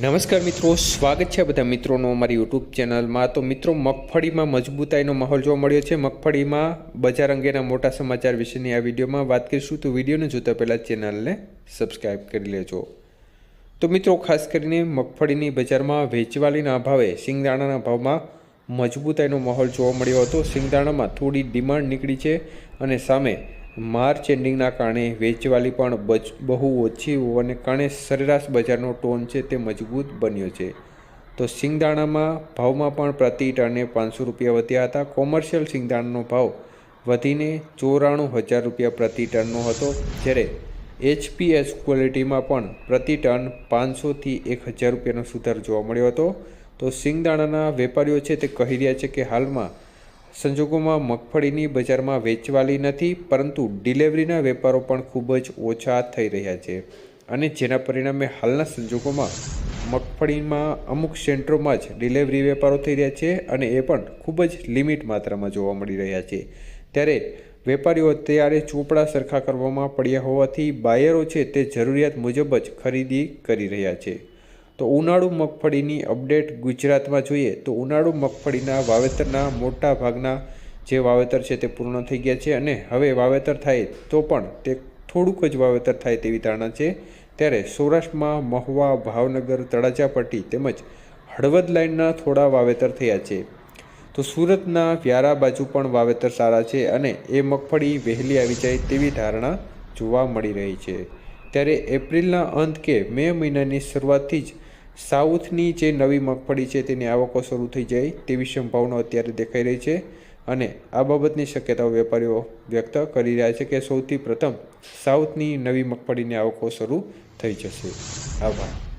નમસ્કાર મિત્રો, સ્વાગત છે બધા મિત્રોનો અમારી યુટ્યુબ ચેનલમાં. તો મિત્રો, મગફળીમાં મજબૂતાઈનો માહોલ જોવા મળ્યો છે. મગફળીમાં બજાર અંગેના મોટા સમાચાર વિશેની આ વિડીયોમાં વાત કરીશું. તો વિડીયોને જોતા પહેલાં ચેનલને સબસ્ક્રાઈબ કરી લેજો. તો મિત્રો, ખાસ કરીને મગફળીની બજારમાં વેચવાલીના અભાવે સિંગદાણાના ભાવમાં મજબૂતાઈનો માહોલ જોવા મળ્યો હતો. સિંગદાણામાં થોડી ડિમાન્ડ નીકળી છે અને સામે માર્ચ એન્ડિંગના કારણે વેચવાલી પણ બચ, બહુ ઓછી હોવાને કારણે સરેરાશ બજારનો ટોન છે તે મજબૂત બન્યો છે. તો સિંગદાણામાં ભાવમાં પણ પ્રતિ ટને પાંચસો રૂપિયા વધ્યા હતા. કોમર્શિયલ સિંગદાણાનો ભાવ વધીને ચોરાણું હજાર રૂપિયા પ્રતિ ટનનો હતો, જ્યારે એચપીએસ ક્વોલિટીમાં પણ પ્રતિ ટન પાંચસોથી એક હજાર રૂપિયાનો સુધાર જોવા મળ્યો હતો. તો સિંગદાણાના વેપારીઓ છે તે કહી રહ્યા છે કે હાલમાં સંજોગોમાં મગફળીની બજારમાં વેચવાલી નથી, પરંતુ ડિલિવરીના વેપારો પણ ખૂબ જ ઓછા થઈ રહ્યા છે. અને જેના પરિણામે હાલના સંજોગોમાં મગફળીમાં અમુક સેન્ટરોમાં જ ડિલિવરી વેપારો થઈ રહ્યા છે અને એ પણ ખૂબ જ લિમિટ માત્રામાં જોવા મળી રહ્યા છે. ત્યારે વેપારીઓ અત્યારે ચોપડા સરખા કરવામાં પડ્યા હોવાથી બાયરો છે તે જરૂરિયાત મુજબ જ ખરીદી કરી રહ્યા છે. તો ઉનાળુ મગફળીની અપડેટ ગુજરાતમાં જોઈએ તો ઉનાળુ મગફળીના વાવેતરના મોટા ભાગના જે વાવેતર છે તે પૂર્ણ થઈ ગયા છે અને હવે વાવેતર થાય તો પણ તે થોડુંક જ વાવેતર થાય તેવી ધારણા છે. ત્યારે સૌરાષ્ટ્રમાં મહુવા, ભાવનગર તળાજા પટ્ટી તેમજ હળવદ લાઇનના થોડા વાવેતર થયા છે. તો સુરતના વ્યારા બાજુ પણ વાવેતર સારા છે અને એ મગફળી વહેલી આવી જાય તેવી ધારણા જોવા મળી રહી છે. ત્યારે એપ્રિલના અંત કે મે મહિનાની શરૂઆતથી જ સાઉથની જે નવી મગફળી છે તેની આવકો શરૂ થઈ જાય તેવી સંભાવના અત્યારે દેખાઈ રહી છે અને આ બાબતની શક્યતાઓ વેપારીઓ વ્યક્ત કરી રહ્યા છે કે સૌથી પ્રથમ સાઉથની નવી મગફળીની આવકો શરૂ થઈ જશે. આભાર.